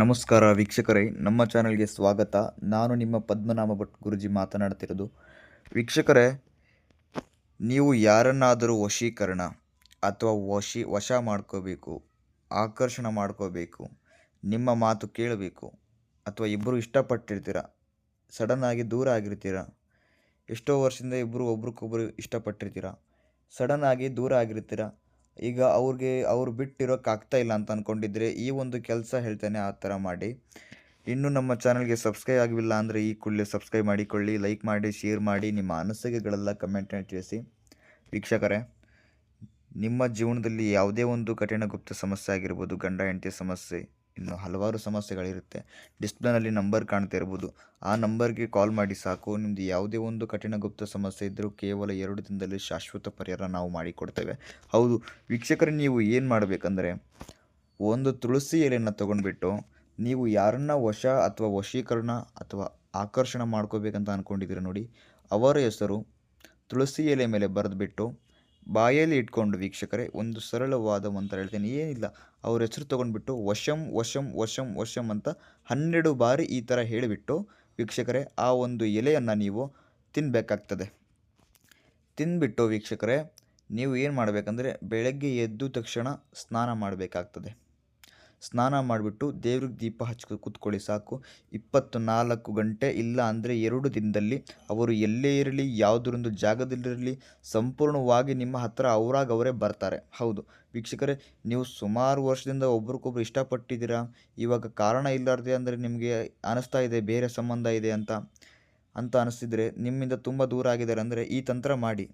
ನಮಸ್ಕಾರ ವೀಕ್ಷಕರೇ, ನಮ್ಮ ಚಾನಲ್ಗೆ ಸ್ವಾಗತ. ನಾನು ನಿಮ್ಮ ಪದ್ಮನಾಭ ಭಟ್ ಗುರುಜಿ ಮಾತನಾಡ್ತಿರೋದು. ವೀಕ್ಷಕರೇ, ನೀವು ಯಾರನ್ನಾದರೂ ವಶೀಕರಣ ಅಥವಾ ವಶಿ, ವಶ ಮಾಡ್ಕೋಬೇಕು, ಆಕರ್ಷಣೆ ಮಾಡ್ಕೋಬೇಕು, ನಿಮ್ಮ ಮಾತು ಕೇಳಬೇಕು ಅಥವಾ ಇಬ್ಬರು ಇಷ್ಟಪಟ್ಟಿರ್ತೀರ ಸಡನ್ನಾಗಿ ದೂರ ಆಗಿರ್ತೀರ, ಎಷ್ಟೋ ವರ್ಷದಿಂದ ಇಬ್ಬರು ಒಬ್ರಿಗೊಬ್ರು ಇಷ್ಟಪಟ್ಟಿರ್ತೀರ ಸಡನ್ನಾಗಿ ದೂರ ಆಗಿರ್ತೀರ ಈಗ ಅವ್ರಿಗೆ ಅವ್ರು ಬಿಟ್ಟಿರೋಕ್ಕಾಗ್ತಾ ಇಲ್ಲ ಅಂತ ಅಂದ್ಕೊಂಡಿದ್ರೆ ಈ ಒಂದು ಕೆಲಸ ಹೇಳ್ತೇನೆ ಆ ಥರ ಮಾಡಿ. ಇನ್ನು ನಮ್ಮ ಚಾನಲ್ಗೆ ಸಬ್ಸ್ಕ್ರೈಬ್ ಆಗಿಲ್ಲ ಅಂದರೆ ಈ ಕೂಡಲೇ ಸಬ್ಸ್ಕ್ರೈಬ್ ಮಾಡಿಕೊಳ್ಳಿ, ಲೈಕ್ ಮಾಡಿ, ಶೇರ್ ಮಾಡಿ, ನಿಮ್ಮ ಅನಿಸಿಕೆಗಳೆಲ್ಲ ಕಮೆಂಟ್ ತಿಳಿಸಿ. ವೀಕ್ಷಕರೇ, ನಿಮ್ಮ ಜೀವನದಲ್ಲಿ ಯಾವುದೇ ಒಂದು ಕಠಿಣ ಗುಪ್ತ ಸಮಸ್ಯೆ ಆಗಿರ್ಬೋದು, ಗಂಡ, ಹೆಂಡತಿ ಸಮಸ್ಯೆ ಇನ್ನು ಹಲವಾರು ಸಮಸ್ಯೆಗಳಿರುತ್ತೆ. ಡಿಸ್ಪ್ಲೇನಲ್ಲಿ ನಂಬರ್ ಕಾಣ್ತಾ ಇರ್ಬೋದು. ಆ ನಂಬರ್ಗೆ ಕಾಲ್ ಮಾಡಿ ಸಾಕು. ನಿಮ್ಮದು ಯಾವುದೇ ಒಂದು ಕಠಿಣ ಗುಪ್ತ ಸಮಸ್ಯೆ ಇದ್ದರೂ ಕೇವಲ ಎರಡು ದಿನದಲ್ಲಿ ಶಾಶ್ವತ ಪರಿಹಾರ ನಾವು ಮಾಡಿಕೊಡ್ತೇವೆ. ಹೌದು, ವೀಕ್ಷಕರೇ, ನೀವು ಏನು ಮಾಡಬೇಕಂದ್ರೆ ಒಂದು ತುಳಸಿ ಎಲೆಯನ್ನು ತೊಗೊಂಡ್ಬಿಟ್ಟು ನೀವು ಯಾರನ್ನ ವಶ ಅಥವಾ ವಶೀಕರಣ ಅಥವಾ ಆಕರ್ಷಣೆ ಮಾಡ್ಕೋಬೇಕಂತ ಅಂದ್ಕೊಂಡಿದ್ದೀರ ನೋಡಿ, ಅವರ ಹೆಸರು ತುಳಸಿ ಎಲೆ ಮೇಲೆ ಬರೆದುಬಿಟ್ಟು ಬಾಯಲ್ಲಿ ಇಟ್ಕೊಂಡು ವೀಕ್ಷಕರೇ, ಒಂದು ಸರಳವಾದ ಮಂತ್ರ ಹೇಳ್ತೀನಿ. ಏನಿಲ್ಲ, ಅವ್ರ ಹೆಸರು ತೊಗೊಂಡ್ಬಿಟ್ಟು ವಶಂ ವಶಂ ವಶಂ ವಶಂ ಅಂತ ಹನ್ನೆರಡು ಬಾರಿ ಈ ಥರ ಹೇಳಿಬಿಟ್ಟು ವೀಕ್ಷಕರೇ, ಆ ಒಂದು ಎಲೆಯನ್ನು ನೀವು ತಿನ್ನಬೇಕಾಗ್ತದೆ ತಿಂದ್ಬಿಟ್ಟು ವೀಕ್ಷಕರೇ, ನೀವು ಏನು ಮಾಡಬೇಕಂದ್ರೆ ಬೆಳಗ್ಗೆ ಎದ್ದು ತಕ್ಷಣ ಸ್ನಾನ ಮಾಡಬೇಕಾಗ್ತದೆ. ಸ್ನಾನ ಮಾಡಿಬಿಟ್ಟು ದೇವ್ರಿಗೆ ದೀಪ ಹಚ್ಚಿ ಕೂತ್ಕೊಳ್ಳಿ ಸಾಕು. ಇಪ್ಪತ್ತು ನಾಲ್ಕು ಗಂಟೆ ಇಲ್ಲ ಅಂದರೆ ಎರಡು ದಿನದಲ್ಲಿ ಅವರು ಎಲ್ಲೇ ಇರಲಿ, ಯಾವುದರೊಂದು ಜಾಗದಲ್ಲಿರಲಿ, ಸಂಪೂರ್ಣವಾಗಿ ನಿಮ್ಮ ಹತ್ರ ಅವರಾಗ ಅವರೇ ಬರ್ತಾರೆ. ಹೌದು. ವೀಕ್ಷಕರೇ, ನೀವು ಸುಮಾರು ವರ್ಷದಿಂದ ಒಬ್ರಿಗೊಬ್ರು ಇಷ್ಟಪಟ್ಟಿದ್ದೀರಾ? ಇವಾಗ ಕಾರಣ ಇಲ್ಲಾರ್ದೆ ಅಂದರೆ ನಿಮಗೆ ಅನಿಸ್ತಾ ಇದೆ, ಬೇರೆ ಸಂಬಂಧ ಇದೆ ಅಂತ ಅಂತ ಅನಿಸ್ತಿದ್ರೆ ನಿಮ್ಮಿಂದ ತುಂಬ ದೂರ ಆಗಿದ್ದಾರೆ ಅಂದರೆ ಈ ತಂತ್ರ ಮಾಡಿ.